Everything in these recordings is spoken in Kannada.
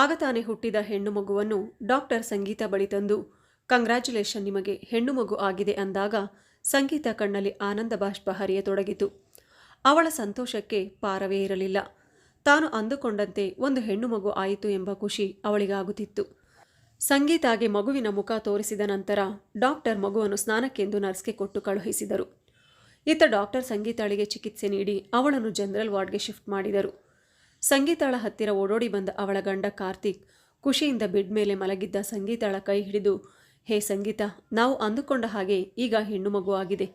ಆಗ ತಾನೇ ಹುಟ್ಟಿದ ಹೆಣ್ಣು ಮಗುವನ್ನು ಡಾಕ್ಟರ್ ಸಂಗೀತ ಬಳಿ ತಂದು, ಕಂಗ್ರ್ಯಾಚುಲೇಷನ್ ನಿಮಗೆ ಹೆಣ್ಣು ಮಗು ಆಗಿದೆ ಅಂದಾಗ ಸಂಗೀತ ಕಣ್ಣಲ್ಲಿ ಆನಂದ ಬಾಷ್ಪ ಹರಿಯತೊಡಗಿತು. ಅವಳ ಸಂತೋಷಕ್ಕೆ ಪಾರವೇ ಇರಲಿಲ್ಲ. ತಾನು ಅಂದುಕೊಂಡಂತೆ ಒಂದು ಹೆಣ್ಣು ಮಗು ಆಯಿತು ಎಂಬ ಖುಷಿ ಅವಳಿಗಾಗುತ್ತಿತ್ತು. ಸಂಗೀತಾಗೆ ಮಗುವಿನ ಮುಖ ತೋರಿಸಿದ ನಂತರ ಡಾಕ್ಟರ್ ಮಗುವನ್ನು ಸ್ನಾನಕ್ಕೆಂದು ನರ್ಸ್ಗೆ ಕೊಟ್ಟು ಕಳುಹಿಸಿದರು. ಇತ್ತ ಡಾಕ್ಟರ್ ಸಂಗೀತಾಳಿಗೆ ಚಿಕಿತ್ಸೆ ನೀಡಿ ಅವಳನ್ನು ಜನರಲ್ ವಾರ್ಡ್ಗೆ ಶಿಫ್ಟ್ ಮಾಡಿದರು. ಸಂಗೀತಾಳ ಹತ್ತಿರ ಓಡೋಡಿ ಬಂದ ಅವಳ ಗಂಡ ಕಾರ್ತಿಕ್ ಖುಷಿಯಿಂದ ಬೆಡ್ ಮೇಲೆ ಮಲಗಿದ್ದ ಸಂಗೀತಾಳ ಕೈ ಹಿಡಿದು, ಹೇ ಸಂಗೀತ, ನಾವು ಅಂದುಕೊಂಡ ಹಾಗೆ ಈಗ ಹೆಣ್ಣು ಮಗು ಆಗಿದೆ.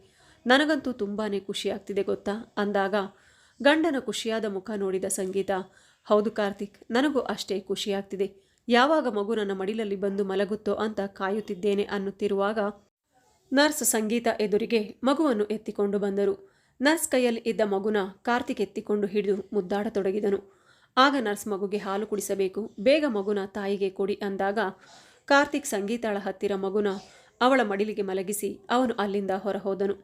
ನನಗಂತೂ ತುಂಬಾ ಖುಷಿಯಾಗ್ತಿದೆ ಗೊತ್ತಾ? ಅಂದಾಗ ಗಂಡನ ಖುಷಿಯಾದ ಮುಖ ನೋಡಿದ ಸಂಗೀತ, ಹೌದು ಕಾರ್ತಿಕ್, ನನಗೂ ಅಷ್ಟೇ ಖುಷಿಯಾಗ್ತಿದೆ ಯಾವಾಗ ಮಗು ನನ್ನ ಮಡಿಲಲ್ಲಿ ಬಂದು ಮಲಗುತ್ತೋ ಅಂತ ಕಾಯುತ್ತಿದ್ದೇನೆ ಅನ್ನುತ್ತಿರುವಾಗ ನರ್ಸ್ ಸಂಗೀತ ಎದುರಿಗೆ ಮಗುವನ್ನು ಎತ್ತಿಕೊಂಡು ಬಂದರು. ನರ್ಸ್ ಕೈಯಲ್ಲಿ ಇದ್ದ ಮಗುನ ಕಾರ್ತಿಕ್ ಎತ್ತಿಕೊಂಡು ಹಿಡಿದು ಮುದ್ದಾಡತೊಡಗಿದನು. ಆಗ ನರ್ಸ್ ಮಗುಗೆ ಹಾಲು ಕುಡಿಸಬೇಕು. ಬೇಗ ಮಗುನ ತಾಯಿಗೆ ಕೊಡಿ ಅಂದಾಗ ಕಾರ್ತಿಕ್ ಸಂಗೀತಾಳ ಹತ್ತಿರ ಮಗುನ ಅವಳ ಮಡಿಲಿಗೆ ಮಲಗಿಸಿ ಅವನು ಅಲ್ಲಿಂದ ಹೊರಹೋದನು.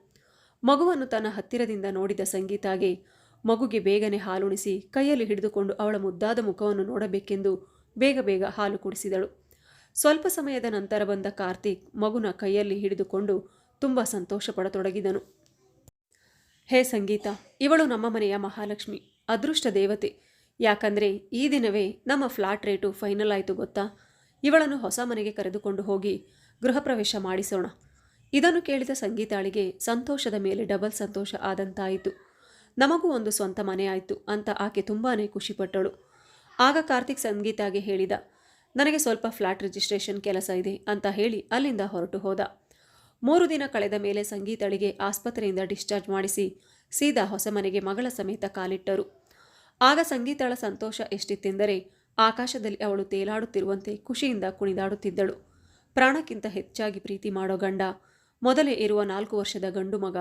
ಮಗುವನ್ನು ತನ್ನ ಹತ್ತಿರದಿಂದ ನೋಡಿದ ಸಂಗೀತಾಗೆ ಮಗುಗೆ ಬೇಗನೆ ಹಾಲುಣಿಸಿ ಕೈಯಲ್ಲಿ ಹಿಡಿದುಕೊಂಡು ಅವಳ ಮುದ್ದಾದ ಮುಖವನ್ನು ನೋಡಬೇಕೆಂದು ಬೇಗ ಬೇಗ ಹಾಲು ಕುಡಿಸಿದಳು. ಸ್ವಲ್ಪ ಸಮಯದ ನಂತರ ಬಂದ ಕಾರ್ತಿಕ್ ಮಗುನ ಕೈಯಲ್ಲಿ ಹಿಡಿದುಕೊಂಡು ತುಂಬ ಸಂತೋಷಪಡತೊಡಗಿದನು. ಹೇ ಸಂಗೀತ, ಇವಳು ನಮ್ಮ ಮನೆಯ ಮಹಾಲಕ್ಷ್ಮಿ, ಅದೃಷ್ಟ ದೇವತೆ. ಯಾಕಂದ್ರೆ ಈ ದಿನವೇ ನಮ್ಮ ಫ್ಲಾಟ್ ರೇಟು ಫೈನಲ್ ಆಯಿತು ಗೊತ್ತಾ? ಇವಳನ್ನು ಹೊಸ ಮನೆಗೆ ಕರೆದುಕೊಂಡು ಹೋಗಿ ಗೃಹ ಪ್ರವೇಶ ಮಾಡಿಸೋಣ. ಇದನ್ನು ಕೇಳಿದ ಸಂಗೀತಾಳಿಗೆ ಸಂತೋಷದ ಮೇಲೆ ಡಬಲ್ ಸಂತೋಷ ಆದಂತಾಯಿತು. ನಮಗೂ ಒಂದು ಸ್ವಂತ ಮನೆ ಆಯಿತು ಅಂತ ಆಕೆ ತುಂಬಾ ಖುಷಿಪಟ್ಟಳು. ಆಗ ಕಾರ್ತಿಕ್ ಸಂಗೀತಾಗೆ ಹೇಳಿದ, ನನಗೆ ಸ್ವಲ್ಪ ಫ್ಲಾಟ್ ರಿಜಿಸ್ಟ್ರೇಷನ್ ಕೆಲಸ ಇದೆ ಅಂತ ಹೇಳಿ ಅಲ್ಲಿಂದ ಹೊರಟು ಹೋದ. ಮೂರು ದಿನ ಕಳೆದ ಮೇಲೆ ಸಂಗೀತಳಿಗೆ ಆಸ್ಪತ್ರೆಯಿಂದ ಡಿಸ್ಚಾರ್ಜ್ ಮಾಡಿಸಿ ಸೀದಾ ಹೊಸ ಮನೆಗೆ ಮಗಳ ಸಮೇತ ಕಾಲಿಟ್ಟರು. ಆಗ ಸಂಗೀತಳ ಸಂತೋಷ ಎಷ್ಟಿತ್ತೆಂದರೆ ಆಕಾಶದಲ್ಲಿ ಅವಳು ತೇಲಾಡುತ್ತಿರುವಂತೆ ಖುಷಿಯಿಂದ ಕುಣಿದಾಡುತ್ತಿದ್ದಳು. ಪ್ರಾಣಕ್ಕಿಂತ ಹೆಚ್ಚಾಗಿ ಪ್ರೀತಿ ಮಾಡೋ ಗಂಡ, ಮೊದಲೇ ಇರುವ ನಾಲ್ಕು ವರ್ಷದ ಗಂಡು ಮಗ,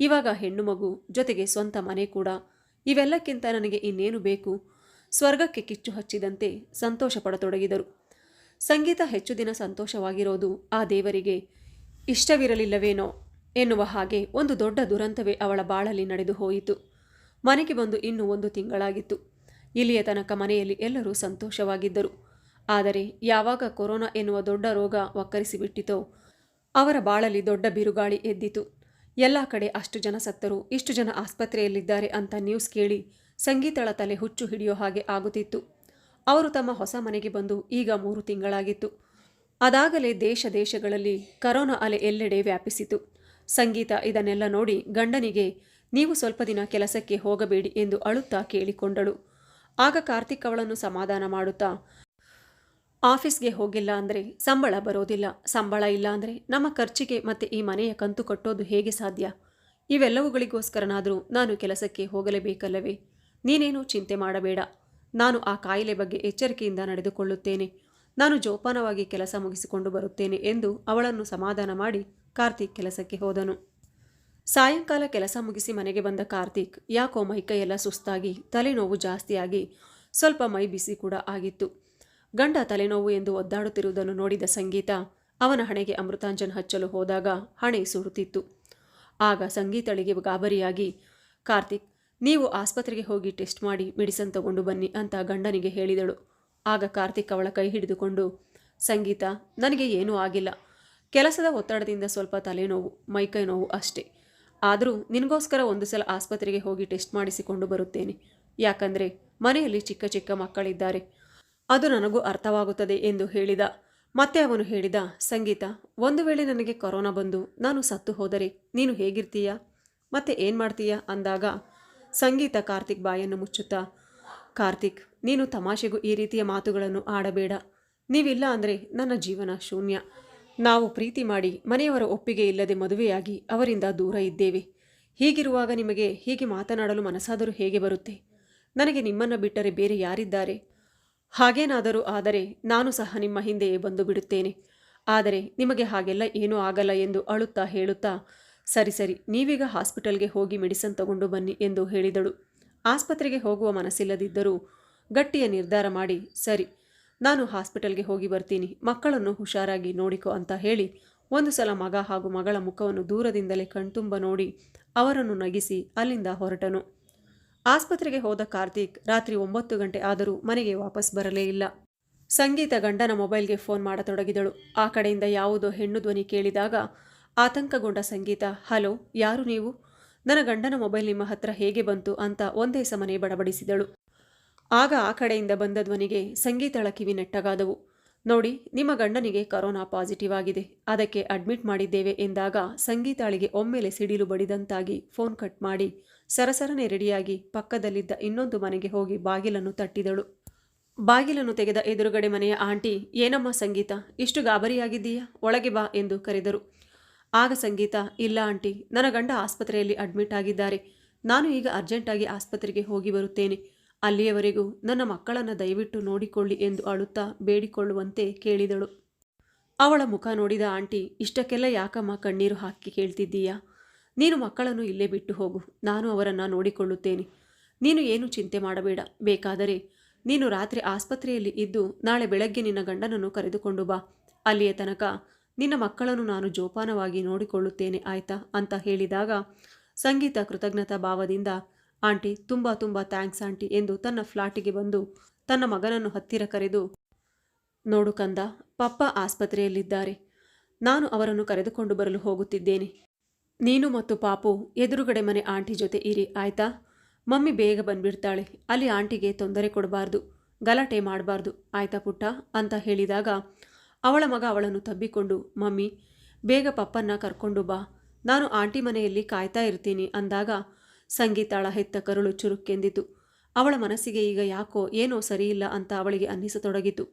ಇವಾಗ ಹೆಣ್ಣು ಮಗು, ಜೊತೆಗೆ ಸ್ವಂತ ಮನೆ ಕೂಡ, ಇವೆಲ್ಲಕ್ಕಿಂತ ನನಗೆ ಇನ್ನೇನು ಬೇಕು? ಸ್ವರ್ಗಕ್ಕೆ ಕಿಚ್ಚು ಹಚ್ಚಿದಂತೆ ಸಂತೋಷ ಪಡತೊಡಗಿದರು. ಸಂಗೀತ ಹೆಚ್ಚು ದಿನ ಸಂತೋಷವಾಗಿರೋದು ಆ ದೇವರಿಗೆ ಇಷ್ಟವಿರಲಿಲ್ಲವೇನೋ ಎನ್ನುವ ಹಾಗೆ ಒಂದು ದೊಡ್ಡ ದುರಂತವೇ ಅವಳ ಬಾಳಲ್ಲಿ ನಡೆದು ಹೋಯಿತು. ಮನೆಗೆ ಬಂದು ಇನ್ನೂ ಒಂದು ತಿಂಗಳಾಗಿತ್ತು. ಇಲ್ಲಿಯ ತನಕ ಮನೆಯಲ್ಲಿ ಎಲ್ಲರೂ ಸಂತೋಷವಾಗಿದ್ದರು. ಆದರೆ ಯಾವಾಗ ಕೊರೋನಾ ಎನ್ನುವ ದೊಡ್ಡ ರೋಗ ಒಕ್ಕರಿಸಿಬಿಟ್ಟಿತೋ ಅವರ ಬಾಳಲ್ಲಿ ದೊಡ್ಡ ಬಿರುಗಾಳಿ ಎದ್ದಿತು. ಎಲ್ಲ ಕಡೆ ಅಷ್ಟು ಜನ ಸತ್ತರು, ಇಷ್ಟು ಜನ ಆಸ್ಪತ್ರೆಯಲ್ಲಿದ್ದಾರೆ ಅಂತ ನ್ಯೂಸ್ ಕೇಳಿ ಸಂಗೀತಳ ತಲೆ ಹುಚ್ಚು ಹಿಡಿಯೋ ಹಾಗೆ ಆಗುತ್ತಿತ್ತು. ಅವರು ತಮ್ಮ ಹೊಸ ಮನೆಗೆ ಬಂದು ಈಗ ಮೂರು ತಿಂಗಳಾಗಿತ್ತು. ಅದಾಗಲೇ ದೇಶ ದೇಶಗಳಲ್ಲಿ ಕರೋನಾ ಅಲೆ ಎಲ್ಲೆಡೆ ವ್ಯಾಪಿಸಿತು. ಸಂಗೀತ ಇದನ್ನೆಲ್ಲ ನೋಡಿ ಗಂಡನಿಗೆ ನೀವು ಸ್ವಲ್ಪ ದಿನ ಕೆಲಸಕ್ಕೆ ಹೋಗಬೇಡಿ ಎಂದು ಅಳುತ್ತಾ ಕೇಳಿಕೊಂಡಳು. ಆಗ ಕಾರ್ತಿಕ್ ಅವಳನ್ನು ಸಮಾಧಾನ ಮಾಡುತ್ತಾ, ಆಫೀಸ್ಗೆ ಹೋಗಿಲ್ಲ ಅಂದರೆ ಸಂಬಳ ಬರೋದಿಲ್ಲ. ಸಂಬಳ ಇಲ್ಲ ಅಂದರೆ ನಮ್ಮ ಖರ್ಚಿಗೆ ಮತ್ತೆ ಈ ಮನೆಯ ಕಂತು ಕಟ್ಟೋದು ಹೇಗೆ ಸಾಧ್ಯ? ಇವೆಲ್ಲವುಗಳಿಗೋಸ್ಕರನಾದರೂ ನಾನು ಕೆಲಸಕ್ಕೆ ಹೋಗಲೇಬೇಕಲ್ಲವೇ? ನೀನೇನು ಚಿಂತೆ ಮಾಡಬೇಡ. ನಾನು ಆ ಕಾಯಿಲೆ ಬಗ್ಗೆ ಎಚ್ಚರಿಕೆಯಿಂದ ನಡೆದುಕೊಳ್ಳುತ್ತೇನೆ. ನಾನು ಜೋಪಾನವಾಗಿ ಕೆಲಸ ಮುಗಿಸಿಕೊಂಡು ಬರುತ್ತೇನೆ ಎಂದು ಅವಳನ್ನು ಸಮಾಧಾನ ಮಾಡಿ ಕಾರ್ತಿಕ್ ಕೆಲಸಕ್ಕೆ ಹೋದನು. ಸಾಯಂಕಾಲ ಕೆಲಸ ಮುಗಿಸಿ ಮನೆಗೆ ಬಂದ ಕಾರ್ತಿಕ್ ಯಾಕೋ ಮೈಕೈಯೆಲ್ಲ ಸುಸ್ತಾಗಿ, ತಲೆನೋವು ಜಾಸ್ತಿಯಾಗಿ. ಸ್ವಲ್ಪ ಮೈ ಬಿಸಿ ಕೂಡ ಆಗಿತ್ತು. ಗಂಡ ತಲೆನೋವು ಎಂದು ಒದ್ದಾಡುತ್ತಿರುವುದನ್ನು ನೋಡಿದ ಸಂಗೀತ, ಅವನ ಹಣೆಗೆ ಅಮೃತಾಂಜನ್ ಹಚ್ಚಲು ಹೋದಾಗ ಹಣೆ ಸುಡುತ್ತಿತ್ತು ಆಗ ಸಂಗೀತಳಿಗೆ ಗಾಬರಿಯಾಗಿ, ಕಾರ್ತಿಕ್, ನೀವು ಆಸ್ಪತ್ರೆಗೆ ಹೋಗಿ ಟೆಸ್ಟ್ ಮಾಡಿ ಮೆಡಿಸನ್ ತಗೊಂಡು ಬನ್ನಿ ಅಂತ ಗಂಡನಿಗೆ ಹೇಳಿದಳು. ಆಗ ಕಾರ್ತಿಕ್ ಅವಳ ಕೈ ಹಿಡಿದುಕೊಂಡು, ಸಂಗೀತ, ನನಗೆ ಏನೂ ಆಗಿಲ್ಲ. ಕೆಲಸದ ಒತ್ತಡದಿಂದ ಸ್ವಲ್ಪ ತಲೆನೋವು, ಮೈಕೈ ನೋವು ಅಷ್ಟೇ. ಆದರೂ ನಿನಗೋಸ್ಕರ ಒಂದು ಸಲ ಆಸ್ಪತ್ರೆಗೆ ಹೋಗಿ ಟೆಸ್ಟ್ ಮಾಡಿಸಿಕೊಂಡು ಬರುತ್ತೇನೆ. ಯಾಕಂದರೆ ಮನೆಯಲ್ಲಿ ಚಿಕ್ಕ ಚಿಕ್ಕ ಮಕ್ಕಳಿದ್ದಾರೆ. ಅದು ನನಗೂ ಅರ್ಥವಾಗುತ್ತದೆ ಎಂದು ಹೇಳಿದ. ಮತ್ತೆ ಅವನು ಹೇಳಿದ, ಸಂಗೀತ, ಒಂದು ವೇಳೆ ನನಗೆ ಕೊರೋನಾ ಬಂದು ನಾನು ಸತ್ತು ಹೋದರೆ ನೀನು ಹೇಗಿರ್ತೀಯ? ಮತ್ತೆ ಏನು ಮಾಡ್ತೀಯ? ಅಂದಾಗ, ಸಂಗೀತ ಕಾರ್ತಿಕ್ ಬಾಯನ್ನು ಮುಚ್ಚುತ್ತಾ, ಕಾರ್ತಿಕ್, ನೀನು ತಮಾಷೆಗೂ ಈ ರೀತಿಯ ಮಾತುಗಳನ್ನು ಆಡಬೇಡ. ನೀವಿಲ್ಲ ಅಂದರೆ ನನ್ನ ಜೀವನ ಶೂನ್ಯ. ನಾವು ಪ್ರೀತಿ ಮಾಡಿ ಮನೆಯವರ ಒಪ್ಪಿಗೆ ಇಲ್ಲದೆ ಮದುವೆಯಾಗಿ ಅವರಿಂದ ದೂರ ಇದ್ದೇವೆ. ಹೀಗಿರುವಾಗ ನಿಮಗೆ ಹೀಗೆ ಮಾತನಾಡಲು ಮನಸ್ಸಾದರೂ ಹೇಗೆ ಬರುತ್ತೆ? ನನಗೆ ನಿಮ್ಮನ್ನು ಬಿಟ್ಟರೆ ಬೇರೆ ಯಾರಿದ್ದಾರೆ? ಹಾಗೇನಾದರೂ ಆದರೆ ನಾನು ಸಹ ನಿಮ್ಮ ಹಿಂದೆಯೇ ಬಂದು ಬಿಡುತ್ತೇನೆ. ಆದರೆ ನಿಮಗೆ ಹಾಗೆಲ್ಲ ಏನೂ ಆಗಲ್ಲ ಎಂದು ಅಳುತ್ತಾ ಹೇಳುತ್ತಾ, ಸರಿ ಸರಿ, ನೀವೀಗ ಹಾಸ್ಪಿಟಲ್ಗೆ ಹೋಗಿ ಮೆಡಿಸನ್ ತಗೊಂಡು ಬನ್ನಿ ಎಂದು ಹೇಳಿದಳು. ಆಸ್ಪತ್ರೆಗೆ ಹೋಗುವ ಮನಸ್ಸಿಲ್ಲದಿದ್ದರೂ ಗಟ್ಟಿಯ ನಿರ್ಧಾರ ಮಾಡಿ, ಸರಿ ನಾನು ಹಾಸ್ಪಿಟಲ್ಗೆ ಹೋಗಿ ಬರ್ತೀನಿ. ಮಕ್ಕಳನ್ನು ಹುಷಾರಾಗಿ ನೋಡಿಕೊ ಅಂತ ಹೇಳಿ ಒಂದು ಸಲ ಮಗ ಹಾಗೂ ಮಗಳ ಮುಖವನ್ನು ದೂರದಿಂದಲೇ ಕಣ್ತುಂಬ ನೋಡಿ ಅವರನ್ನು ನಗಿಸಿ ಅಲ್ಲಿಂದ ಹೊರಟನು. ಆಸ್ಪತ್ರೆಗೆ ಹೋದ ಕಾರ್ತಿಕ್ ರಾತ್ರಿ ಒಂಬತ್ತು ಗಂಟೆ ಆದರೂ ಮನೆಗೆ ವಾಪಸ್ ಬರಲೇ ಇಲ್ಲ. ಸಂಗೀತ ಗಂಡನ ಮೊಬೈಲ್ಗೆ ಫೋನ್ ಮಾಡತೊಡಗಿದಳು. ಆ ಕಡೆಯಿಂದ ಯಾವುದೋ ಹೆಣ್ಣು ಧ್ವನಿ ಕೇಳಿದಾಗ ಆತಂಕಗೊಂಡ ಸಂಗೀತ, ಹಲೋ, ಯಾರು ನೀವು? ನನ್ನ ಗಂಡನ ಮೊಬೈಲ್ ನಿಮ್ಮ ಹತ್ರ ಹೇಗೆ ಬಂತು? ಅಂತ ಒಂದೇ ಸಮನೆ ಬಡಬಡಿಸಿದಳು. ಆಗ ಆ ಕಡೆಯಿಂದ ಬಂದ ಧ್ವನಿಗೆ ಸಂಗೀತಳ ಕಿವಿ ನೆಟ್ಟಗಾದವು. ನೋಡಿ, ನಿಮ್ಮ ಗಂಡನಿಗೆ ಕರೋನಾ ಪಾಸಿಟಿವ್ ಆಗಿದೆ. ಅದಕ್ಕೆ ಅಡ್ಮಿಟ್ ಮಾಡಿದ್ದೇವೆ ಎಂದಾಗ ಸಂಗೀತಾಳಿಗೆ ಒಮ್ಮೆಲೆ ಸಿಡಿಲು ಬಡಿದಂತಾಗಿ ಫೋನ್ ಕಟ್ ಮಾಡಿ ಸರಸರನೆ ರೆಡಿಯಾಗಿ ಪಕ್ಕದಲ್ಲಿದ್ದ ಇನ್ನೊಂದು ಮನೆಗೆ ಹೋಗಿ ಬಾಗಿಲನ್ನು ತಟ್ಟಿದಳು. ಬಾಗಿಲನ್ನು ತೆಗೆದ ಎದುರುಗಡೆ ಮನೆಯ ಆಂಟಿ, ಏನಮ್ಮ ಸಂಗೀತ, ಇಷ್ಟು ಗಾಬರಿಯಾಗಿದ್ದೀಯಾ? ಒಳಗೆ ಬಾ ಎಂದು ಕರೆದರು. ಆಗ ಸಂಗೀತ, ಇಲ್ಲ ಆಂಟಿ, ನನ್ನ ಗಂಡ ಆಸ್ಪತ್ರೆಯಲ್ಲಿ ಅಡ್ಮಿಟ್ ಆಗಿದ್ದಾರೆ. ನಾನು ಈಗ ಅರ್ಜೆಂಟಾಗಿ ಆಸ್ಪತ್ರೆಗೆ ಹೋಗಿ ಬರುತ್ತೇನೆ. ಅಲ್ಲಿಯವರೆಗೂ ನನ್ನ ಮಕ್ಕಳನ್ನು ದಯವಿಟ್ಟು ನೋಡಿಕೊಳ್ಳಿ ಎಂದು ಅಳುತ್ತಾ ಬೇಡಿಕೊಳ್ಳುವಂತೆ ಕೇಳಿದಳು. ಅವಳ ಮುಖ ನೋಡಿದ ಆಂಟಿ, ಇಷ್ಟಕ್ಕೆಲ್ಲ ಯಾಕಮ್ಮ ಕಣ್ಣೀರು ಹಾಕಿ ಕೇಳ್ತಿದ್ದೀಯಾ? ನೀನು ಮಕ್ಕಳನ್ನು ಇಲ್ಲೇ ಬಿಟ್ಟು ಹೋಗು, ನಾನು ಅವರನ್ನು ನೋಡಿಕೊಳ್ಳುತ್ತೇನೆ. ನೀನು ಏನು ಚಿಂತೆ ಮಾಡಬೇಡ, ಬೇಕಾದರೆ ನೀನು ರಾತ್ರಿ ಆಸ್ಪತ್ರೆಯಲ್ಲಿ ಇದ್ದು ನಾಳೆ ಬೆಳಗ್ಗೆ ನಿನ್ನ ಗಂಡನನ್ನು ಕರೆದುಕೊಂಡು ಬಾ. ಅಲ್ಲಿಯ ತನಕ ನಿನ್ನ ಮಕ್ಕಳನ್ನು ನಾನು ಜೋಪಾನವಾಗಿ ನೋಡಿಕೊಳ್ಳುತ್ತೇನೆ, ಆಯ್ತಾ? ಅಂತ ಹೇಳಿದಾಗ ಸಂಗೀತ ಕೃತಜ್ಞತಾ ಭಾವದಿಂದ ಆಂಟಿ, ತುಂಬ ತುಂಬ ಥ್ಯಾಂಕ್ಸ್ ಆಂಟಿ ಎಂದು ತನ್ನ ಫ್ಲಾಟಿಗೆ ಬಂದು ತನ್ನ ಮಗನನ್ನು ಹತ್ತಿರ ಕರೆದು, ನೋಡು ಕಂದ, ಪಪ್ಪ ಆಸ್ಪತ್ರೆಯಲ್ಲಿದ್ದಾರೆ. ನಾನು ಅವರನ್ನು ಕರೆದುಕೊಂಡು ಬರಲು ಹೋಗುತ್ತಿದ್ದೇನೆ. ನೀನು ಮತ್ತು ಪಾಪು ಎದುರುಗಡೆ ಮನೆ ಆಂಟಿ ಜೊತೆ ಇರಿ, ಆಯ್ತಾ? ಮಮ್ಮಿ ಬೇಗ ಬಂದ್ಬಿಡ್ತಾಳೆ. ಅಲ್ಲಿ ಆಂಟಿಗೆ ತೊಂದರೆ ಕೊಡಬಾರ್ದು, ಗಲಾಟೆ ಮಾಡಬಾರ್ದು, ಆಯ್ತಾ ಪುಟ್ಟ? ಅಂತ ಹೇಳಿದಾಗ ಅವಳ ಮಗ ಅವಳನ್ನು ತಬ್ಬಿಕೊಂಡು, ಮಮ್ಮಿ, ಬೇಗ ಪಪ್ಪನ್ನ ಕರ್ಕೊಂಡು ಬಾ. ನಾನು ಆಂಟಿ ಮನೆಯಲ್ಲಿ ಕಾಯ್ತಾ ಇರ್ತೀನಿ ಅಂದಾಗ ಸಂಗೀತಾಳ ಹೆತ್ತ ಕರುಳು ಚುರುಕ್ಕೆಂದಿತು. ಅವಳ ಮನಸ್ಸಿಗೆ ಈಗ ಯಾಕೋ ಏನೋ ಸರಿಯಿಲ್ಲ ಅಂತ ಅವಳಿಗೆ ಅನ್ನಿಸತೊಡಗಿತು.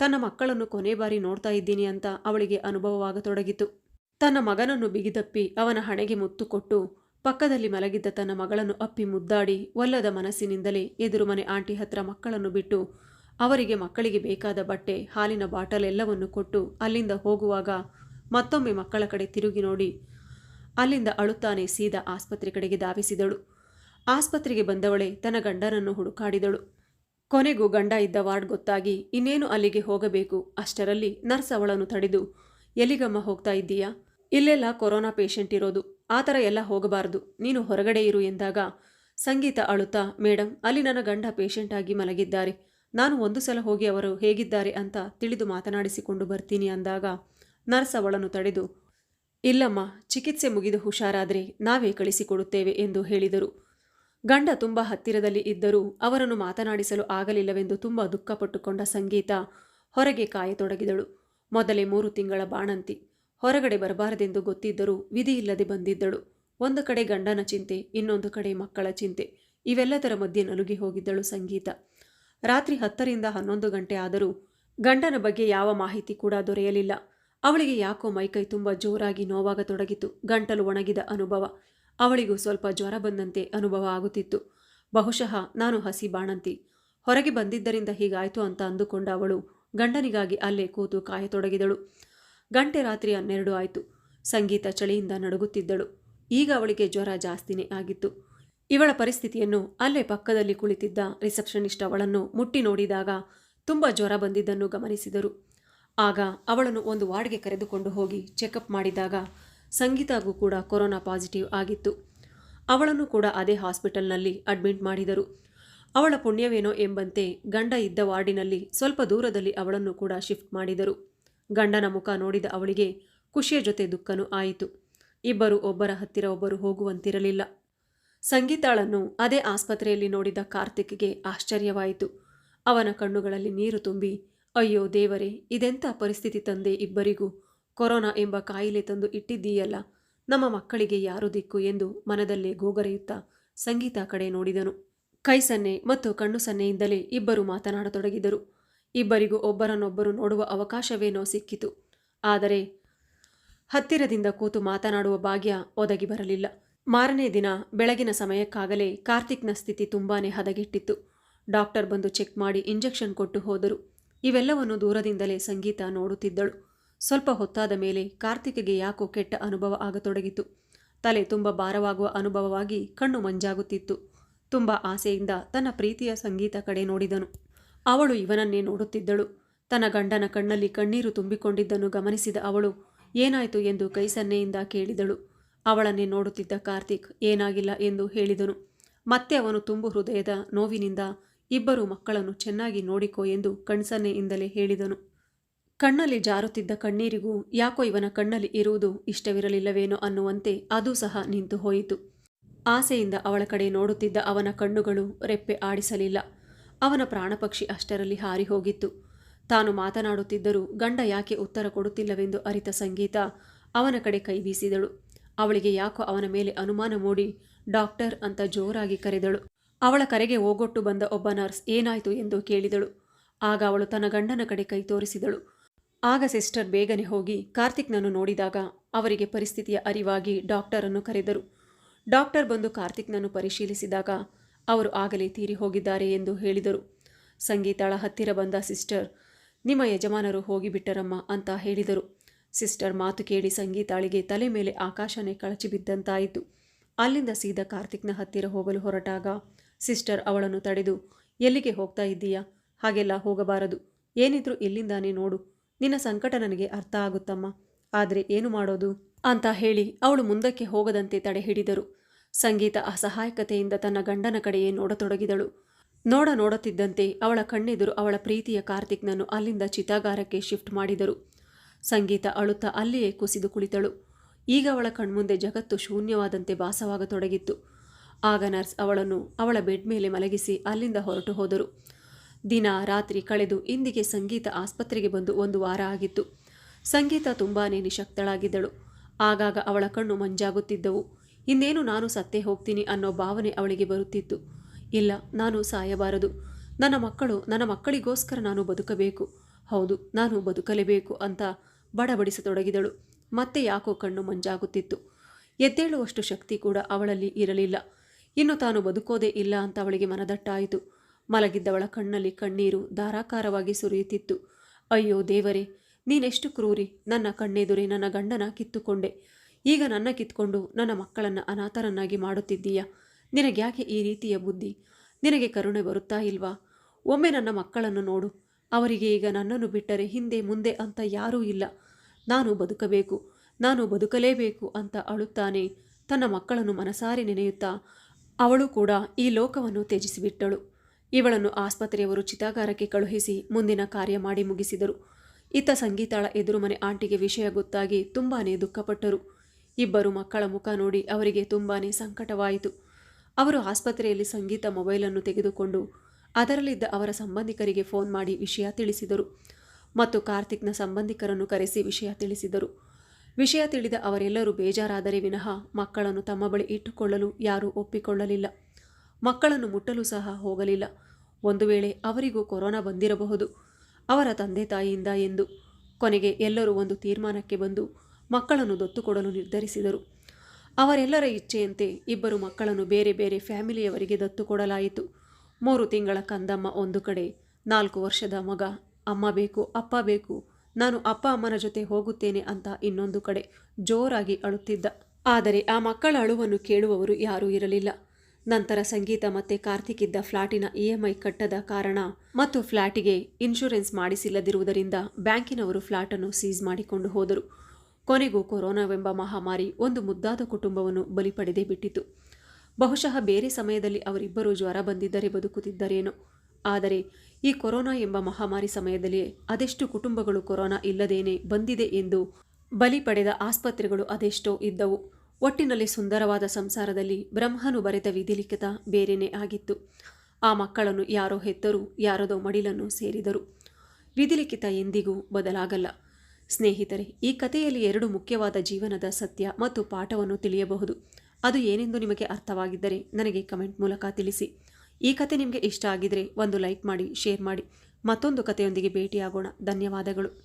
ತನ್ನ ಮಕ್ಕಳನ್ನು ಕೊನೆ ಬಾರಿ ನೋಡ್ತಾ ಇದ್ದೀನಿ ಅಂತ ಅವಳಿಗೆ ಅನುಭವವಾಗತೊಡಗಿತು. ತನ್ನ ಮಗನನ್ನು ಬಿಗಿದಪ್ಪಿ ಅವನ ಹಣೆಗೆ ಮುತ್ತು ಕೊಟ್ಟು ಪಕ್ಕದಲ್ಲಿ ಮಲಗಿದ್ದ ತನ್ನ ಮಗಳನ್ನು ಅಪ್ಪಿ ಮುದ್ದಾಡಿ ಒಲ್ಲದ ಮನಸ್ಸಿನಿಂದಲೇ ಎದುರು ಮನೆ ಆಂಟಿ ಹತ್ರ ಮಕ್ಕಳನ್ನು ಬಿಟ್ಟು ಅವರಿಗೆ ಮಕ್ಕಳಿಗೆ ಬೇಕಾದ ಬಟ್ಟೆ, ಹಾಲಿನ ಬಾಟಲ್ ಎಲ್ಲವನ್ನು ಕೊಟ್ಟು ಅಲ್ಲಿಂದ ಹೋಗುವಾಗ ಮತ್ತೊಮ್ಮೆ ಮಕ್ಕಳ ಕಡೆ ತಿರುಗಿ ನೋಡಿ ಅಲ್ಲಿಂದ ಅಳುತ್ತಾನೆ ಸೀದಾ ಆಸ್ಪತ್ರೆ ಕಡೆಗೆ ಧಾವಿಸಿದಳು. ಆಸ್ಪತ್ರೆಗೆ ಬಂದವಳೆ ತನ್ನ ಗಂಡನನ್ನು ಹುಡುಕಾಡಿದಳು. ಕೊನೆಗೂ ಗಂಡ ಇದ್ದ ವಾರ್ಡ್ ಗೊತ್ತಾಗಿ ಇನ್ನೇನು ಅಲ್ಲಿಗೆ ಹೋಗಬೇಕು? ಅಷ್ಟರಲ್ಲಿ ನರ್ಸ್ ಅವಳನ್ನು ತಡೆದು, ಎಲ್ಲಿಗಮ್ಮ ಹೋಗ್ತಾ ಇದ್ದೀಯಾ? ಇಲ್ಲೆಲ್ಲ ಕೊರೋನಾ ಪೇಷಂಟ್ ಇರೋದು. ಆ ಥರ ಎಲ್ಲ ಹೋಗಬಾರದು. ನೀನು ಹೊರಗಡೆ ಇರು ಎಂದಾಗ, ಸಂಗೀತ ಅಳುತ್ತಾ? ಮೇಡಮ್ ಅಲ್ಲಿ ನನ್ನ ಗಂಡ ಪೇಷಂಟ್ ಆಗಿ ಮಲಗಿದ್ದಾರೆ. ನಾನು ಒಂದು ಸಲ ಹೋಗಿ ಅವರು ಹೇಗಿದ್ದಾರೆ ಅಂತ ತಿಳಿದು ಮಾತನಾಡಿಸಿಕೊಂಡು ಬರ್ತೀನಿ ಅಂದಾಗ, ನರ್ಸ್ ಅವಳನ್ನು ತಡೆದು ಇಲ್ಲಮ್ಮ, ಚಿಕಿತ್ಸೆ ಮುಗಿದು ಹುಷಾರಾದರೆ ನಾವೇ ಕಳಿಸಿಕೊಡುತ್ತೇವೆ ಎಂದು ಹೇಳಿದರು. ಗಂಡ ತುಂಬ ಹತ್ತಿರದಲ್ಲಿ ಇದ್ದರೂ ಅವರನ್ನು ಮಾತನಾಡಿಸಲು ಆಗಲಿಲ್ಲವೆಂದು ತುಂಬ ದುಃಖಪಟ್ಟುಕೊಂಡ ಸಂಗೀತ ಹೊರಗೆ ಕಾಯತೊಡಗಿದಳು. ಮೊದಲೇ ಮೂರು ತಿಂಗಳ ಬಾಣಂತಿ. ಹೊರಗಡೆ ಬರಬಾರದೆಂದು ಗೊತ್ತಿದ್ದರೂ ವಿಧಿಯಿಲ್ಲದೆ ಬಂದಿದ್ದಳು. ಒಂದು ಕಡೆ ಗಂಡನ ಚಿಂತೆ, ಇನ್ನೊಂದು ಕಡೆ ಮಕ್ಕಳ ಚಿಂತೆ. ಇವೆಲ್ಲದರ ಮಧ್ಯೆ ನಲುಗಿ ಹೋಗಿದ್ದಳು ಸಂಗೀತ. ರಾತ್ರಿ ಹತ್ತರಿಂದ ಹನ್ನೊಂದು ಗಂಟೆ ಆದರೂ ಗಂಡನ ಬಗ್ಗೆ ಯಾವ ಮಾಹಿತಿ ಕೂಡ ದೊರೆಯಲಿಲ್ಲ. ಅವಳಿಗೆ ಯಾಕೋ ಮೈಕೈ ತುಂಬ ಜೋರಾಗಿ ನೋವಾಗತೊಡಗಿತು ಗಂಟಲು ಒಣಗಿದ ಅನುಭವ. ಅವಳಿಗೂ ಸ್ವಲ್ಪ ಜ್ವರ ಬಂದಂತೆ ಅನುಭವ ಆಗುತ್ತಿತ್ತು. ಬಹುಶಃ ನಾನು ಹಸಿ ಬಾಣಂತಿ. ಹೊರಗೆ ಬಂದಿದ್ದರಿಂದ ಹೀಗಾಯಿತು ಅಂತ ಅಂದುಕೊಂಡ ಅವಳು ಗಂಡನಿಗಾಗಿ ಅಲ್ಲೇ ಕೂತು ಕಾಯತೊಡಗಿದಳು. ಗಂಟೆ ರಾತ್ರಿ ಹನ್ನೆರಡು ಆಯಿತು. ಸಂಗೀತ ಚಳಿಯಿಂದ ನಡುಗುತ್ತಿದ್ದಳು. ಈಗ ಅವಳಿಗೆ ಜ್ವರ ಜಾಸ್ತಿನೇ ಆಗಿತ್ತು. ಇವಳ ಪರಿಸ್ಥಿತಿಯನ್ನು ಅಲ್ಲೇ ಪಕ್ಕದಲ್ಲಿ ಕುಳಿತಿದ್ದ ರಿಸೆಪ್ಷನಿಸ್ಟ್ ಅವಳನ್ನು ಮುಟ್ಟಿ ನೋಡಿದಾಗ ತುಂಬ ಜ್ವರ ಬಂದಿದ್ದನ್ನು ಗಮನಿಸಿದರು. ಆಗ ಅವಳನ್ನು ಒಂದು ವಾರ್ಡ್ಗೆ ಕರೆದುಕೊಂಡು ಹೋಗಿ ಚೆಕಪ್ ಮಾಡಿದಾಗ ಸಂಗೀತಾಗೂ ಕೂಡ ಕೊರೋನಾ ಪಾಸಿಟಿವ್ ಆಗಿತ್ತು. ಅವಳನ್ನು ಕೂಡ ಅದೇ ಹಾಸ್ಪಿಟಲ್ನಲ್ಲಿ ಅಡ್ಮಿಟ್ ಮಾಡಿದರು. ಅವಳ ಪುಣ್ಯವೇನೋ ಎಂಬಂತೆ ಗಂಡ ಇದ್ದ ವಾರ್ಡಿನಲ್ಲಿ ಸ್ವಲ್ಪ ದೂರದಲ್ಲಿ ಅವಳನ್ನು ಕೂಡ ಶಿಫ್ಟ್ ಮಾಡಿದರು. ಗಂಡನ ಮುಖ ನೋಡಿದ ಅವಳಿಗೆ ಖುಷಿಯ ಜೊತೆ ದುಃಖನೂ ಆಯಿತು. ಇಬ್ಬರು ಒಬ್ಬರ ಹತ್ತಿರ ಒಬ್ಬರು ಹೋಗುವಂತಿರಲಿಲ್ಲ. ಸಂಗೀತಾಳನ್ನು ಅದೇ ಆಸ್ಪತ್ರೆಯಲ್ಲಿ ನೋಡಿದ ಕಾರ್ತಿಕ್ಗೆ ಆಶ್ಚರ್ಯವಾಯಿತು. ಅವನ ಕಣ್ಣುಗಳಲ್ಲಿ ನೀರು ತುಂಬಿ ಅಯ್ಯೋ ದೇವರೇ ಇದೆಂಥ ಪರಿಸ್ಥಿತಿ ತಂದೆ ಇಬ್ಬರಿಗೂ? ಕೊರೋನಾ ಎಂಬ ಕಾಯಿಲೆ ತಂದು ಇಟ್ಟಿದ್ದೀಯಲ್ಲ, ನಮ್ಮ ಮಕ್ಕಳಿಗೆ ಯಾರು ದಿಕ್ಕು ಎಂದು ಮನದಲ್ಲೇ ಗೋಗರೆಯುತ್ತಾ ಸಂಗೀತ ಕಡೆ ನೋಡಿದನು. ಕೈ ಸನ್ನೆ ಮತ್ತು ಕಣ್ಣು ಸನ್ನೆಯಿಂದಲೇ ಇಬ್ಬರು ಮಾತನಾಡತೊಡಗಿದರು. ಇಬ್ಬರಿಗೂ ಒಬ್ಬರನ್ನೊಬ್ಬರು ನೋಡುವ ಅವಕಾಶವೇನೋ ಸಿಕ್ಕಿತು. ಆದರೆ ಹತ್ತಿರದಿಂದ ಕೂತು ಮಾತನಾಡುವ ಭಾಗ್ಯ ಒದಗಿ ಬರಲಿಲ್ಲ. ಮಾರನೇ ದಿನ ಬೆಳಗಿನ ಸಮಯಕ್ಕಾಗಲೇ ಕಾರ್ತಿಕ್ನ ಸ್ಥಿತಿ ತುಂಬಾನೇ ಹದಗೆಟ್ಟಿತ್ತು. ಡಾಕ್ಟರ್ ಬಂದು ಚೆಕ್ ಮಾಡಿ ಇಂಜೆಕ್ಷನ್ ಕೊಟ್ಟು ಹೋದರು. ಇವೆಲ್ಲವನ್ನು ದೂರದಿಂದಲೇ ಸಂಗೀತ ನೋಡುತ್ತಿದ್ದಳು. ಸ್ವಲ್ಪ ಹೊತ್ತಾದ ಮೇಲೆ ಕಾರ್ತಿಕ್ಗೆ ಯಾಕೋ ಕೆಟ್ಟ ಅನುಭವ ಆಗತೊಡಗಿತು. ತಲೆ ತುಂಬ ಭಾರವಾಗುವ ಅನುಭವವಾಗಿ ಕಣ್ಣು ಮಂಜಾಗುತ್ತಿತ್ತು. ತುಂಬ ಆಸೆಯಿಂದ ತನ್ನ ಪ್ರೀತಿಯ ಸಂಗೀತ ಕಡೆ ನೋಡಿದನು. ಅವಳು ಇವನನ್ನೇ ನೋಡುತ್ತಿದ್ದಳು. ತನ್ನ ಗಂಡನ ಕಣ್ಣಲ್ಲಿ ಕಣ್ಣೀರು ತುಂಬಿಕೊಂಡಿದ್ದನ್ನು ಗಮನಿಸಿದ ಅವಳು, ಏನಾಯಿತು ಎಂದು ಕೈ ಸನ್ನೆಯಿಂದ ಕೇಳಿದಳು. ಅವಳನ್ನೇ ನೋಡುತ್ತಿದ್ದ ಕಾರ್ತಿಕ್, ಏನಾಗಿಲ್ಲ ಎಂದು ಹೇಳಿದನು. ಮತ್ತೆ ಅವನು ತುಂಬು ಹೃದಯದ ನೋವಿನಿಂದ ಇಬ್ಬರು ಮಕ್ಕಳನ್ನು ಚೆನ್ನಾಗಿ ನೋಡಿಕೋ ಎಂದು ಕಣ್ಸನ್ನೆಯಿಂದಲೇ ಹೇಳಿದನು. ಕಣ್ಣಲ್ಲಿ ಜಾರುತ್ತಿದ್ದ ಕಣ್ಣೀರಿಗೂ ಯಾಕೋ ಇವನ ಕಣ್ಣಲ್ಲಿ ಇರುವುದು ಇಷ್ಟವಿರಲಿಲ್ಲವೇನೋ ಅನ್ನುವಂತೆ ಅದು ಸಹ ನಿಂತು ಹೋಯಿತು. ಆಸೆಯಿಂದ ಅವಳ ಕಡೆ ನೋಡುತ್ತಿದ್ದ ಅವನ ಕಣ್ಣುಗಳು ರೆಪ್ಪೆ ಆಡಿಸಲಿಲ್ಲ. ಅವನ ಪ್ರಾಣಪಕ್ಷಿ ಅಷ್ಟರಲ್ಲಿ ಹಾರಿ ಹೋಗಿತ್ತು ತಾನು ಮಾತನಾಡುತ್ತಿದ್ದರೂ ಗಂಡ ಯಾಕೆ ಉತ್ತರ ಕೊಡುತ್ತಿಲ್ಲವೆಂದು ಅರಿತ ಸಂಗೀತ ಅವನ ಕಡೆ ಕೈ ಬೀಸಿದಳು. ಅವಳಿಗೆ ಯಾಕೋ ಅವನ ಮೇಲೆ ಅನುಮಾನ ಮೂಡಿ ಡಾಕ್ಟರ್ ಅಂತ ಜೋರಾಗಿ ಕರೆದಳು. ಅವಳ ಕರೆಗೆ ಓಗೊಟ್ಟು ಬಂದ ಒಬ್ಬ ನರ್ಸ್ ಏನಾಯಿತು ಎಂದು ಕೇಳಿದಳು. ಆಗ ಅವಳು ತನ್ನ ಗಂಡನ ಕಡೆ ಕೈ ತೋರಿಸಿದಳು. ಆಗ ಸಿಸ್ಟರ್ ಬೇಗನೆ ಹೋಗಿ ಕಾರ್ತಿಕ್ನನ್ನು ನೋಡಿದಾಗ ಅವರಿಗೆ ಪರಿಸ್ಥಿತಿಯ ಅರಿವಾಗಿ ಡಾಕ್ಟರನ್ನು ಕರೆದರು. ಡಾಕ್ಟರ್ ಬಂದು ಕಾರ್ತಿಕ್ನನ್ನು ಪರಿಶೀಲಿಸಿದಾಗ ಅವರು ಆಗಲೇ ತೀರಿ ಹೋಗಿದ್ದಾರೆ ಎಂದು ಹೇಳಿದರು. ಸಂಗೀತಾಳ ಹತ್ತಿರ ಬಂದ ಸಿಸ್ಟರ್, ನಿಮ್ಮ ಯಜಮಾನರು ಹೋಗಿಬಿಟ್ಟರಮ್ಮ ಅಂತ ಹೇಳಿದರು. ಸಿಸ್ಟರ್ ಮಾತು ಕೇಳಿ ಸಂಗೀತಾಳಿಗೆ ತಲೆ ಮೇಲೆ ಆಕಾಶನೇ ಕಳಚಿ ಬಿದ್ದಂತಾಯಿತು ಅಲ್ಲಿಂದ ಸೀದಾ ಕಾರ್ತಿಕ್ನ ಹತ್ತಿರ ಹೋಗಲು ಹೊರಟಾಗ ಸಿಸ್ಟರ್ ಅವಳನ್ನು ತಡೆದು, ಎಲ್ಲಿಗೆ ಹೋಗ್ತಾ ಇದ್ದೀಯಾ? ಹಾಗೆಲ್ಲ ಹೋಗಬಾರದು. ಏನಿದ್ರು ಇಲ್ಲಿಂದಾನೇ ನೋಡು. ನಿನ್ನ ಸಂಕಟ ನನಗೆ ಅರ್ಥ ಆಗುತ್ತಮ್ಮ. ಆದರೆ ಏನು ಮಾಡೋದು? ಅಂತ ಹೇಳಿ ಅವಳು ಮುಂದಕ್ಕೆ ಹೋಗದಂತೆ ತಡೆ ಹಿಡಿದರು. ಸಂಗೀತ ಅಸಹಾಯಕತೆಯಿಂದ ತನ್ನ ಗಂಡನ ಕಡೆಯೇ ನೋಡತೊಡಗಿದಳು. ನೋಡ ನೋಡುತ್ತಿದ್ದಂತೆ ಅವಳ ಕಣ್ಣೆದುರು ಅವಳ ಪ್ರೀತಿಯ ಕಾರ್ತಿಕ್ನನ್ನು ಅಲ್ಲಿಂದ ಚಿತಾಗಾರಕ್ಕೆ ಶಿಫ್ಟ್ ಮಾಡಿದರು. ಸಂಗೀತ ಅಳುತ್ತಾ ಅಲ್ಲಿಯೇ ಕುಸಿದು ಕುಳಿತಳು. ಈಗ ಅವಳ ಕಣ್ಮುಂದೆ ಜಗತ್ತು ಶೂನ್ಯವಾದಂತೆ ಭಾಸವಾಗತೊಡಗಿತ್ತು. ಆಗ ನರ್ಸ್ ಅವಳನ್ನು ಅವಳ ಬೆಡ್ ಮೇಲೆ ಮಲಗಿಸಿ ಅಲ್ಲಿಂದ ಹೊರಟು ಹೋದರು. ದಿನ ರಾತ್ರಿ ಕಳೆದು ಇಂದಿಗೆ ಸಂಗೀತ ಆಸ್ಪತ್ರೆಗೆ ಬಂದು ಒಂದು ವಾರ ಆಗಿತ್ತು. ಸಂಗೀತ ತುಂಬಾ ನಿಶಕ್ತಳಾಗಿದ್ದಳು. ಆಗಾಗ ಅವಳ ಕಣ್ಣು ಮಂಜಾಗುತ್ತಿದ್ದವು. ಇನ್ನೇನು ನಾನು ಸತ್ತೇ ಹೋಗ್ತೀನಿ ಅನ್ನೋ ಭಾವನೆ ಅವಳಿಗೆ ಬರುತ್ತಿತ್ತು. ಇಲ್ಲ, ನಾನು ಸಾಯಬಾರದು. ನನ್ನ ಮಕ್ಕಳು, ನನ್ನ ಮಕ್ಕಳಿಗೋಸ್ಕರ ನಾನು ಬದುಕಬೇಕು. ಹೌದು, ನಾನು ಬದುಕಲೇಬೇಕು ಅಂತ ಬಡಬಡಿಸತೊಡಗಿದಳು. ಮತ್ತೆ ಯಾಕೋ ಕಣ್ಣು ಮಂಜಾಗುತ್ತಿತ್ತು. ಎದ್ದೇಳುವಷ್ಟು ಶಕ್ತಿ ಕೂಡ ಅವಳಲ್ಲಿ ಇರಲಿಲ್ಲ. ಇನ್ನು ತಾನು ಬದುಕೋದೇ ಇಲ್ಲ ಅಂತ ಅವಳಿಗೆ ಮನದಟ್ಟಾಯಿತು. ಮಲಗಿದ್ದವಳ ಕಣ್ಣಲ್ಲಿ ಕಣ್ಣೀರು ಧಾರಾಕಾರವಾಗಿ ಸುರಿಯುತ್ತಿತ್ತು. ಅಯ್ಯೋ ದೇವರೇ, ನೀನೆಷ್ಟು ಕ್ರೂರಿ. ನನ್ನ ಕಣ್ಣೆದುರಿ ನನ್ನ ಗಂಡನ ಕಿತ್ತುಕೊಂಡೆ. ಈಗ ನನ್ನ ಕಿತ್ಕೊಂಡು ನನ್ನ ಮಕ್ಕಳನ್ನು ಅನಾಥರನ್ನಾಗಿ ಮಾಡುತ್ತಿದ್ದೀಯಾ? ನಿನಗ್ಯಾಕೆ ಈ ರೀತಿಯ ಬುದ್ಧಿ? ನಿನಗೆ ಕರುಣೆ ಬರುತ್ತಾ ಇಲ್ವಾ? ಒಮ್ಮೆ ನನ್ನ ಮಕ್ಕಳನ್ನು ನೋಡು. ಅವರಿಗೆ ಈಗ ನನ್ನನ್ನು ಬಿಟ್ಟರೆ ಹಿಂದೆ ಮುಂದೆ ಅಂತ ಯಾರೂ ಇಲ್ಲ. ನಾನು ಬದುಕಬೇಕು. ನಾನು ಬದುಕಲೇಬೇಕು ಅಂತ ಅಳುತ್ತಾನೆ. ತನ್ನ ಮಕ್ಕಳನ್ನು ಮನಸಾರಿ ನೆನೆಯುತ್ತಾ ಅವಳು ಕೂಡ ಈ ಲೋಕವನ್ನು ತ್ಯಜಿಸಿಬಿಟ್ಟಳು. ಇವಳನ್ನು ಆಸ್ಪತ್ರೆಯವರು ಚಿತಾಗಾರಕ್ಕೆ ಕಳುಹಿಸಿ ಮುಂದಿನ ಕಾರ್ಯ ಮಾಡಿ ಮುಗಿಸಿದರು. ಇತ್ತ ಸಂಗೀತಾಳ ಎದುರು ಮನೆ ಆಂಟಿಗೆ ವಿಷಯ ಗೊತ್ತಾಗಿ ತುಂಬಾ ದುಃಖಪಟ್ಟರು. ಇಬ್ಬರು ಮಕ್ಕಳ ಮುಖ ನೋಡಿ ಅವರಿಗೆ ತುಂಬಾ ಸಂಕಟವಾಯಿತು. ಅವರು ಆಸ್ಪತ್ರೆಯಲ್ಲಿ ಸಂಗೀತ ಮೊಬೈಲನ್ನು ತೆಗೆದುಕೊಂಡು ಅದರಲ್ಲಿದ್ದ ಅವರ ಸಂಬಂಧಿಕರಿಗೆ ಫೋನ್ ಮಾಡಿ ವಿಷಯ ತಿಳಿಸಿದರು ಮತ್ತು ಕಾರ್ತಿಕ್ನ ಸಂಬಂಧಿಕರನ್ನು ಕರೆಸಿ ವಿಷಯ ತಿಳಿಸಿದರು. ವಿಷಯ ತಿಳಿದ ಅವರೆಲ್ಲರೂ ಬೇಜಾರಾದರೆ ವಿನಃ ಮಕ್ಕಳನ್ನು ತಮ್ಮ ಬಳಿ ಇಟ್ಟುಕೊಳ್ಳಲು ಯಾರೂ ಒಪ್ಪಿಕೊಳ್ಳಲಿಲ್ಲ. ಮಕ್ಕಳನ್ನು ಮುಟ್ಟಲು ಸಹ ಹೋಗಲಿಲ್ಲ. ಒಂದು ವೇಳೆ ಅವರಿಗೂ ಕೊರೋನಾ ಬಂದಿರಬಹುದು. ಅವರ ತಂದೆ ತಾಯಿಯಿಂದ ಎಂದು ಕೊನೆಗೆ ಎಲ್ಲರೂ ಒಂದು ತೀರ್ಮಾನಕ್ಕೆ ಬಂದು ಮಕ್ಕಳನ್ನು ದತ್ತುಕೊಡಲು ನಿರ್ಧರಿಸಿದರು. ಅವರೆಲ್ಲರ ಇಚ್ಛೆಯಂತೆ ಇಬ್ಬರು ಮಕ್ಕಳನ್ನು ಬೇರೆ ಬೇರೆ ಫ್ಯಾಮಿಲಿಯವರಿಗೆ ದತ್ತು ಕೊಡಲಾಯಿತು ಮೂರು ತಿಂಗಳ ಕಂದಮ್ಮ ಒಂದು ಕಡೆ, ನಾಲ್ಕು ವರ್ಷದ ಮಗ, ಅಮ್ಮ ಬೇಕು, ಅಪ್ಪ ಬೇಕು ನಾನು ಅಪ್ಪ ಅಮ್ಮನ ಜೊತೆ ಹೋಗುತ್ತೇನೆ ಅಂತ ಇನ್ನೊಂದು ಕಡೆ ಜೋರಾಗಿ ಅಳುತ್ತಿದ್ದ. ಆದರೆ ಆ ಮಕ್ಕಳ ಅಳುವನ್ನು ಕೇಳುವವರು ಯಾರೂ ಇರಲಿಲ್ಲ. ನಂತರ ಸಂಗೀತ ಮತ್ತೆ ಕಾರ್ತಿಕ್ ಇದ್ದ ಫ್ಲಾಟಿನ ಇ ಎಂ ಐ ಕಟ್ಟದ ಕಾರಣ ಮತ್ತು ಫ್ಲಾಟಿಗೆ ಇನ್ಶೂರೆನ್ಸ್ ಮಾಡಿಸಿಲ್ಲದಿರುವುದರಿಂದ ಬ್ಯಾಂಕಿನವರು ಫ್ಲಾಟನ್ನು ಸೀಸ್ ಮಾಡಿಕೊಂಡು ಹೋದರು. ಕೊನೆಗೂ ಕೊರೋನಾವೆಂಬ ಮಹಾಮಾರಿ ಒಂದು ಮುದ್ದಾದ ಕುಟುಂಬವನ್ನು ಬಲಿ ಪಡೆದೇ ಬಿಟ್ಟಿತು. ಬಹುಶಃ ಬೇರೆ ಸಮಯದಲ್ಲಿ ಅವರಿಬ್ಬರು ಜ್ವರ ಬಂದಿದ್ದರೆ ಬದುಕುತ್ತಿದ್ದರೇನೋ ಆದರೆ ಈ ಕೊರೋನಾ ಎಂಬ ಮಹಾಮಾರಿ ಸಮಯದಲ್ಲಿ ಅದೆಷ್ಟು ಕುಟುಂಬಗಳು ಕೊರೋನಾ ಇಲ್ಲದೇನೆ ಬಂದಿದೆ ಎಂದು ಬಲಿ ಪಡೆದ ಆಸ್ಪತ್ರೆಗಳು ಅದೆಷ್ಟೋ ಇದ್ದವು. ಒಟ್ಟಿನಲ್ಲಿ ಸುಂದರವಾದ ಸಂಸಾರದಲ್ಲಿ ಬ್ರಹ್ಮನು ಬರೆದ ವಿಧಿಲಿಖಿತ ಬೇರೆನೇ ಆಗಿತ್ತು. ಆ ಮಕ್ಕಳನ್ನು ಯಾರೋ ಹೆತ್ತರು, ಯಾರದೋ ಮಡಿಲನ್ನು ಸೇರಿದರು. ವಿಧಿಲಿಖಿತ ಎಂದಿಗೂ ಬದಲಾಗಲ್ಲ. ಸ್ನೇಹಿತರೆ, ಈ ಕಥೆಯಲ್ಲಿ ಎರಡು ಮುಖ್ಯವಾದ ಜೀವನದ ಸತ್ಯ ಮತ್ತು ಪಾಠವನ್ನು ತಿಳಿಯಬಹುದು. ಅದು ಏನೆಂದು ನಿಮಗೆ ಅರ್ಥವಾಗಿದ್ದರೆ ನನಗೆ ಕಮೆಂಟ್ ಮೂಲಕ ತಿಳಿಸಿ. ಈ ಕತೆ ನಿಮಗೆ ಇಷ್ಟ ಆಗಿದರೆ ಒಂದು ಲೈಕ್ ಮಾಡಿ ಶೇರ್ ಮಾಡಿ. ಮತ್ತೊಂದು ಕಥೆಯೊಂದಿಗೆ ಭೇಟಿಯಾಗೋಣ. ಧನ್ಯವಾದಗಳು.